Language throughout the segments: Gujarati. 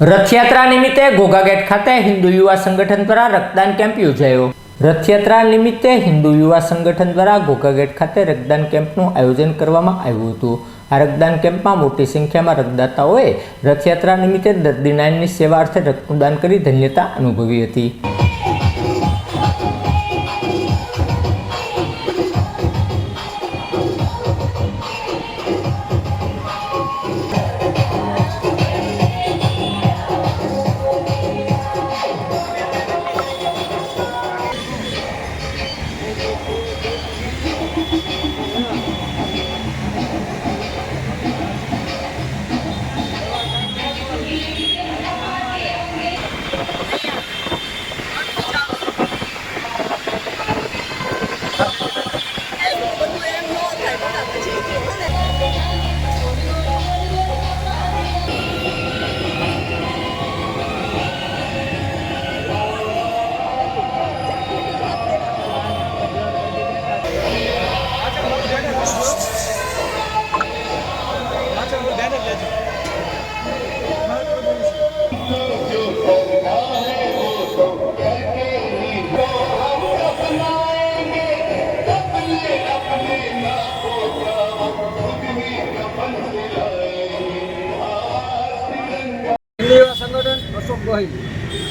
રથયાત્રા નિમિત્તે ઘોઘાગેટ ખાતે હિન્દુ યુવા સંગઠન દ્વારા રક્તદાન કેમ્પ યોજાયો. રથયાત્રા નિમિત્તે હિન્દુ યુવા સંગઠન દ્વારા ઘોઘાગેટ ખાતે રક્તદાન કેમ્પનું આયોજન કરવામાં આવ્યું હતું. આ રક્તદાન કેમ્પમાં મોટી સંખ્યામાં રક્તદાતાઓએ રથયાત્રા નિમિત્તે દર્દીનાયનની સેવા અર્થે રક્તદાન કરી ધન્યતા અનુભવી હતી.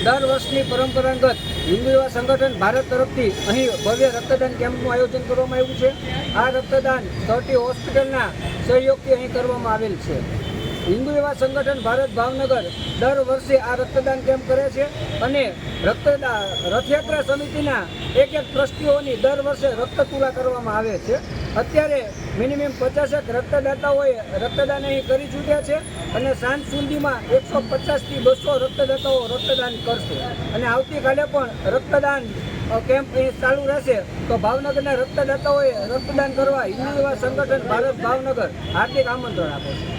દર વર્ષની પરંપરાગત હિન્દુ યુવા સંગઠન ભારત તરફથી અહીં ભવ્ય રક્તદાન કેમ્પનું આયોજન કરવામાં આવ્યું છે. આ રક્તદાન થર્ટી હોસ્પિટલના સહયોગથી અહીં કરવામાં આવેલ છે. હિન્દુ યુવા સંગઠન ભારત ભાવનગર દર વર્ષે આ રક્તદાન કેમ્પ કરે છે અને રક્તદા, રથયાત્રા સમિતિના એક એક ટ્રસ્ટીઓની દર વર્ષે રક્ત પૂરા કરવામાં આવે છે. અત્યારે મિનિમમ પચાસેક રક્તદાતાઓએ રક્તદાન અહીં કરી ચૂક્યા છે અને સાંજ સુધીમાં એકસો પચાસથી બસો રક્તદાતાઓ રક્તદાન કરશે. અને આવતીકાલે પણ રક્તદાન કેમ્પ અહીં ચાલુ રહેશે. તો ભાવનગરના રક્તદાતાઓએ રક્તદાન કરવા હિન્દુ યુવા સંગઠન ભારત ભાવનગર હાર્દિક આમંત્રણ આપે છે.